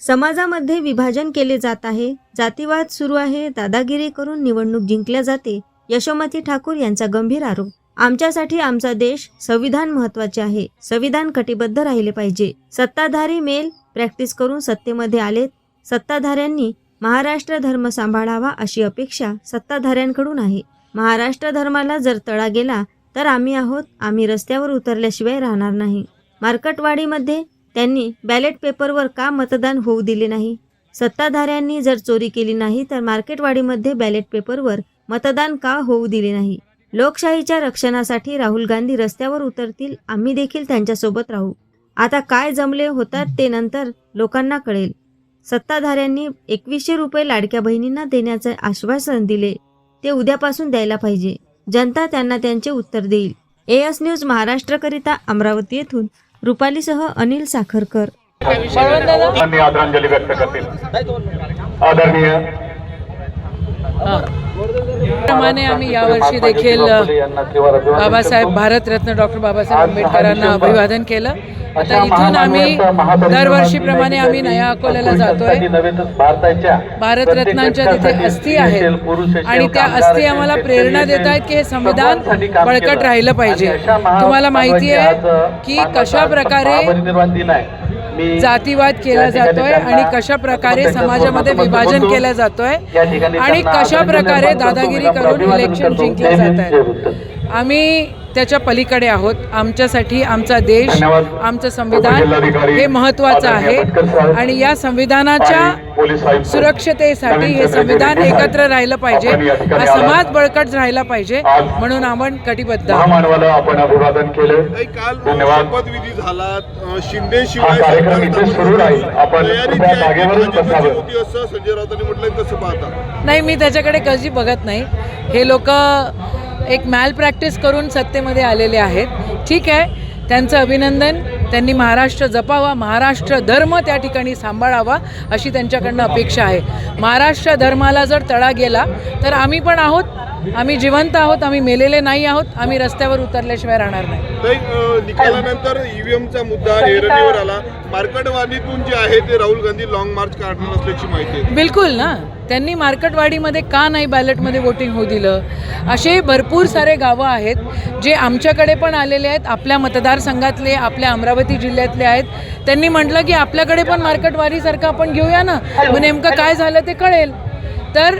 समाजामध्ये विभाजन केले जात आहे. जातीवाद सुरू आहे. दादागिरी करून निवडणूक जिंकल्या जाते. यशोमती ठाकूर यांचा गंभीर आरोप. आमच्यासाठी आमचा देश संविधान महत्त्वाचे आहे. संविधान कटिबद्ध राहिले पाहिजे. सत्ताधारी मेल प्रॅक्टिस करून सत्तेमध्ये आलेत सत्ताधाऱ्यांनी महाराष्ट्र धर्म सांभाळावा अशी अपेक्षा सत्ताधाऱ्यांकडून आहे. महाराष्ट्र धर्माला जर तळा गेला तर आम्ही आहोत. आम्ही रस्त्यावर उतरल्याशिवाय राहणार नाही. मार्कटवाडीमध्ये त्यांनी बॅलेट पेपरवर का मतदान होऊ दिले नाही? सत्ताधाऱ्यांनी जर चोरी केली नाही तर मार्केटवाडीमध्ये बॅलेट पेपरवर मतदान का होऊ दिले नाही? लोकशाहीच्या रक्षणासाठी राहुल गांधी रस्त्यावर उतरतील आम्ही देखील त्यांच्यासोबत राहू. आता काय जमले होतात ते नंतर लोकांना कळेल. सत्ताधाऱ्यांनी एकवीसशे रुपये लाडक्या बहिणींना देण्याचे आश्वासन दिले ते उद्यापासून द्यायला पाहिजे. जनता त्यांना त्यांचे उत्तर देईल. एएस न्यूज महाराष्ट्रकरिता अमरावती येथून रुपालीसह अनिल साखरकर. आदरांजली व्यक्त करतील. आदरणीय प्रमाणे आम्ही यावर्षी देखील बाबासाहेब भारतरत्न डॉक्टर बाबासाहेब आंबेडकरांना अभिवादन केलं. आता इथून आम्ही दरवर्षीप्रमाणे आम्ही नया अकोल्याला जातोय. भारतरत्नांच्या तिथे अस्थी आहेत. आणि त्या अस्थी आम्हाला प्रेरणा देत आहेत की हे संविधान बळकट राहिलं पाहिजे. तुम्हाला माहिती आहे की कशा प्रकारे जातीवाद केला जातोय आणि कशा प्रकारे समाजामध्ये विभाजन केलं जातोय आणि कशा प्रकारे दादागिरी करून इलेक्शन जिंकले जात आहेत आम्ही त्याच्या पलीकडे आहोत. आमच्यासाठी आमचा देश आमचं संविधान हे महत्त्वाचं आहे. आणि या संविधानाच्या सुरक्षतेसाठी हे संविधान एकत्र राहिलं पाहिजे. हा समाज बळकट राहिला पाहिजे म्हणून आपण कटिबद्ध आपण अभिवादन केलं. काही काल धन्यवाद. शपथविधी झाला शिंदे नाही. मी त्याच्याकडे कधी बघत नाही. हे लोक एक मॅल प्रॅक्टिस करून सत्तेमध्ये आलेले आहेत. ठीक आहे. त्यांचं अभिनंदन. त्यांनी महाराष्ट्र जपावा. महाराष्ट्र धर्म त्या ठिकाणी सांभाळावा अशी त्यांच्याकडनं अपेक्षा आहे. महाराष्ट्र धर्माला जर तडा गेला तर आम्ही पण आहोत. आम्ही जिवंत आहोत आम्ही मेलेले नाही आहोत आम्ही रस्त्यावर उतरल्याशिवाय राहणार नाही. निकालानंतर ईव्हीएमचा मुद्दा ऐरणीवर आला. मार्केटवाडीतून जे आहे ते राहुल गांधी लॉंग मार्च काढणार असल्याची माहिती आहे. बिलकुल ना. त्यांनी मार्केटवाडीमध्ये का नाही बॅलेटमध्ये वोटिंग होऊ दिलं? असे भरपूर सारे गावं आहेत जे आमच्याकडे पण आलेले आहेत आपल्या मतदारसंघातले आपल्या अमरावती जिल्ह्यातले आहेत. त्यांनी म्हटलं की आपल्याकडे पण मार्केटवाडीसारखं आपण घेऊया ना. मग नेमकं काय झालं ते कळेल. तर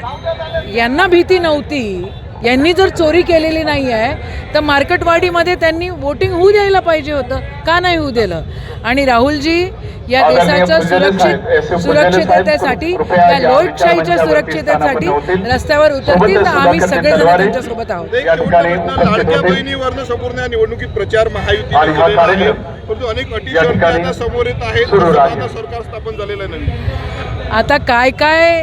यांना भीती नव्हती. यांनी जर चोरी केलेली नाही आहे तर मार्केटवाडीमध्ये त्यांनी वोटिंग होऊ द्यायला पाहिजे होतं का नाही होऊ दिलं? आणि राहुलजी या देशाचं सुरक्षित सुरक्षिततेसाठी या लोकशाहीच्या सुरक्षिततेसाठी रस्त्यावर उतरतील तर आम्ही सगळेजण त्यांच्यासोबत आहोत. लाडक्या. बहिणीवरनं संपूर्ण या निवडणुकीत प्रचार कार्यक्रम परंतु अनेक अटी समोर येत आहेत. सरकार स्थापन झालेलं आहे. नवीन आता काय काय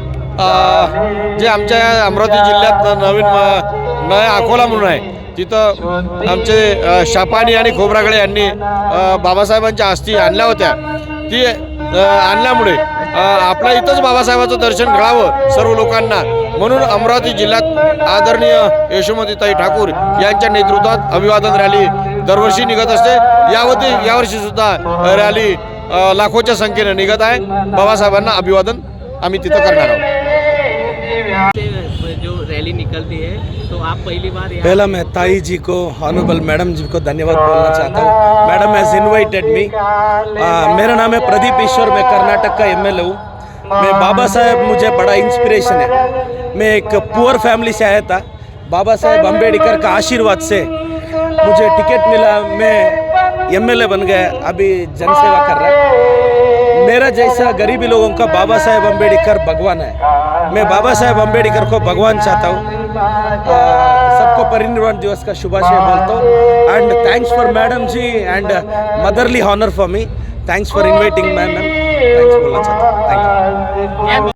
जे आमच्या अमरावती जिल्ह्यात नवीन नया अकोला म्हणून आहे तिथं आमचे शापानी आणि खोबरागळे यांनी बाबासाहेबांच्या अस्थी आणल्या होत्या. ती आणल्यामुळे आपल्या इथंच बाबासाहेबाचं दर्शन घडावं सर्व लोकांना. म्हणून अमरावती जिल्ह्यात आदरणीय यशोमतीताई ठाकूर यांच्या नेतृत्वात अभिवादन रॅली दरवर्षी निघत असते. यावरती यावर्षी सुद्धा रॅली लाखोच्या संख्येने निघत आहे. बाबासाहेबांना अभिवादन आम्ही तिथं करणार आहोत. जो रैली निकलती है तो आप पहली बार पहला मैं ताई जी को ऑनरेबल मैडम जी को धन्यवाद बोलना चाहता हूँ। मैडम हैज़ इनवाइटेड मी मेरा नाम है प्रदीप ईश्वर, मैं कर्नाटक का एमएलए हूँ। मैं बाबा साहेब मुझे बड़ा इंस्पिरेशन है। मैं एक पुअर फैमिली से आया था। बाबा साहेब अंबेडकर का आशीर्वाद से मुझे टिकट मिला। मैं एमएलए बन गया, अभी जनसेवा कर रहा मेरा जैसा गरीबी लोगों का बाबा साहेब अंबेडकर भगवान है। मैं बाबा साहेब अम्बेडकर को भगवान चाहता हूँ। सबको परिनिर्वाण दिवस का शुभाशय बोलता हूँ। And thanks for madam ji and motherly honour for me thanks for inviting ma'am ma'am thanks बोलना चाहता हूँ। Thank you